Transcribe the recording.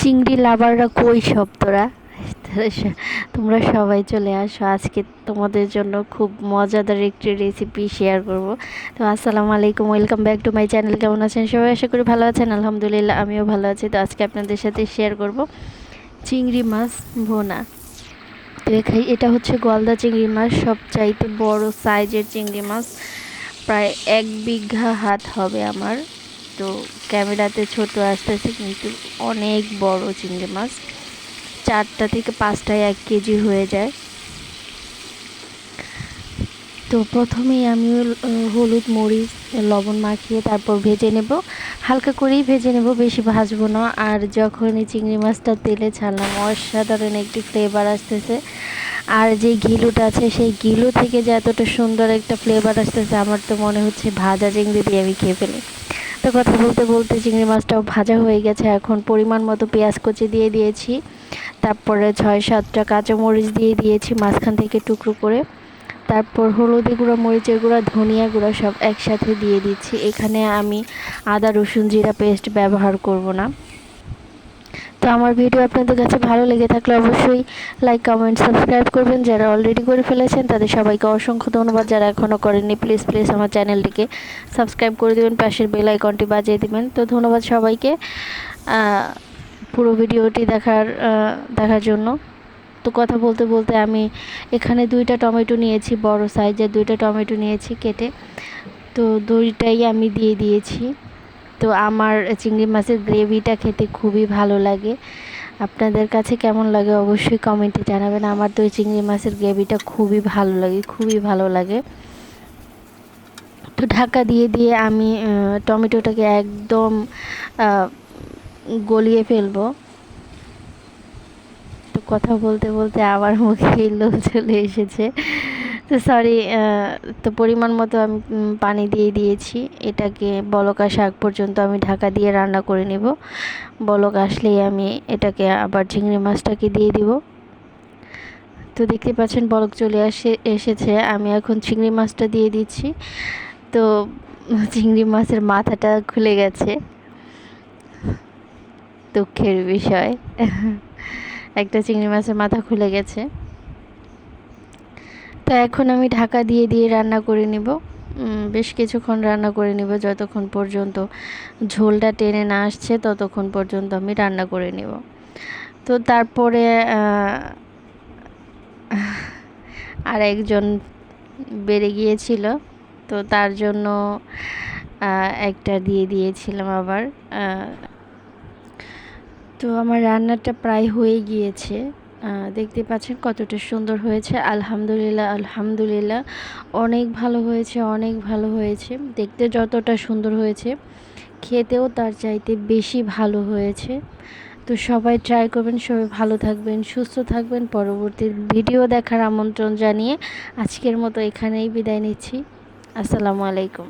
চিংড়ি লাভাররা কই সব তোরা? তোমরা সবাই চলে আসো। আজকে তোমাদের জন্য খুব মজাদার একটি রেসিপি শেয়ার করব। তো আসসালামু আলাইকুম welcome back to my channel কেমন আছেন সবাই? আশা করি ভালো আছেন। আলহামদুলিল্লাহ, আমিও ভালো আছি। তো আজকে আপনাদের সাথে শেয়ার করব চিংড়ি মাছ ভোনা। তো এখানে এটা হচ্ছে গলদা চিংড়ি মাছ, সবচাইতে বড় সাইজের চিংড়ি মাছ। প্রায় এক বিঘা হাত হবে আমার। তো ক্যামেরাতে ছোট আসতেছে কিন্তু অনেক বড় চিংড়ি মাছ। চারটা থেকে পাঁচটায় এক কেজি হয়ে যায়। তো প্রথমেই আমি হলুদ, মরিচ, লবণ মাখিয়ে তারপর ভেজে নেব। হালকা করেই ভেজে নেব, বেশি ভাজবো না। আর যখন এই চিংড়ি মাছটা তেলে ছাড়লাম, অসাধারণ একটি ফ্লেভার আসতেছে। আর যে গিলুটা আছে, সেই গিলু থেকে যে এতটা সুন্দর একটা ফ্লেভার আসতেছে, আমার তো মনে হচ্ছে ভাজা চিংড়ি দিয়ে আমি খেয়ে ফেলি। তো কথা বলতে বলতে চিংড়ি মাছটাও ভাজা হয়ে গেছে। এখন পরিমাণ মতো পেঁয়াজ কুচি দিয়ে দিয়েছি। তারপরে ছয়, সাতটা কাঁচামরিচ দিয়ে দিয়েছি মাঝখান থেকে টুকরো করে। তারপর হলুদি গুঁড়া, মরিচের গুঁড়া, ধনিয়া গুঁড়া সব একসাথে দিয়ে দিচ্ছি। এখানে আমি আদা, রসুন, জিরা পেস্ট ব্যবহার করব না। তো আমার ভিডিও আপনাদের কাছে ভালো লেগে থাকলে অবশ্যই লাইক কমেন্ট সাবস্ক্রাইব করবেন। যারা অলরেডি করে ফেলেছেন, তাদের সবাইকে অসংখ্য ধন্যবাদ। যারা এখনও করেননি প্লিজ প্লিজ আমার চ্যানেলটিকে সাবস্ক্রাইব করে দেবেন। পাশের বেল আইকনটি বাজিয়ে দেবেন। তো ধন্যবাদ সবাইকে পুরো ভিডিওটি দেখার দেখার জন্য। তো কথা বলতে বলতে আমি এখানে দুইটা টমেটো নিয়েছি, বড় সাইজের দুইটা টমেটো নিয়েছি কেটে। তো দুইটাই আমি দিয়ে দিয়েছি। তো আমার চিংড়ি মাছের গ্রেভিটা খেতে খুবই ভালো লাগে। আপনাদের কাছে কেমন লাগে অবশ্যই কমেন্টে জানাবেন। আমার তো চিংড়ি মাছের গ্রেভিটা খুবই ভালো লাগে, খুবই ভালো লাগে। তো ঢাকা দিয়ে দিয়ে আমি টমেটোটাকে একদম গলিয়ে ফেলব। তো কথা বলতে বলতে আবার মুখে লোক চলে এসেছে। তো সরি তো পরিমাণ মতো আমি পানি দিয়ে দিয়েছি। এটাকে বলক আসা আগ পর্যন্ত আমি ঢাকা দিয়ে রান্না করে নেব। বলক আসলেই আমি এটাকে আবার চিংড়ি মাছটাকে দিয়ে দিব। তো দেখতে পাচ্ছেন বলক চলে আসে, এসেছে। আমি এখন চিংড়ি মাছটা দিয়ে দিচ্ছি। তো চিংড়ি মাছের মাথাটা খুলে গেছে। দুঃখের বিষয়। একটা চিংড়ি মাছের মাথা খুলে গেছে। তো এখন আমি ঢাকা দিয়ে দিয়ে রান্না করে নিব। বেশ কিছুক্ষণ রান্না করে নিব, যতক্ষণ পর্যন্ত ঝোলটা টেনে না আসছে, ততক্ষণ পর্যন্ত আমি রান্না করে নিব। তো তারপরে আর একজন বেড়ে গিয়েছিল, তো তার জন্য একটা দিয়ে দিয়েছিলাম আবার। তো আমার রান্নাটা প্রায় হয়ে গিয়েছে। দেখতে পাচ্ছেন কতটা সুন্দর হয়েছে। আলহামদুলিল্লাহ আলহামদুলিল্লাহ। অনেক ভালো হয়েছে, অনেক ভালো হয়েছে। দেখতে যতটা সুন্দর হয়েছে, খেতেও তার চাইতে বেশি ভালো হয়েছে। তো সবাই ট্রাই করবেন, সবাই ভালো থাকবেন, সুস্থ থাকবেন। পরবর্তী ভিডিও দেখার আমন্ত্রণ জানিয়ে আজকের মতো এখানেই বিদায় নিচ্ছি। আসসালামু আলাইকুম।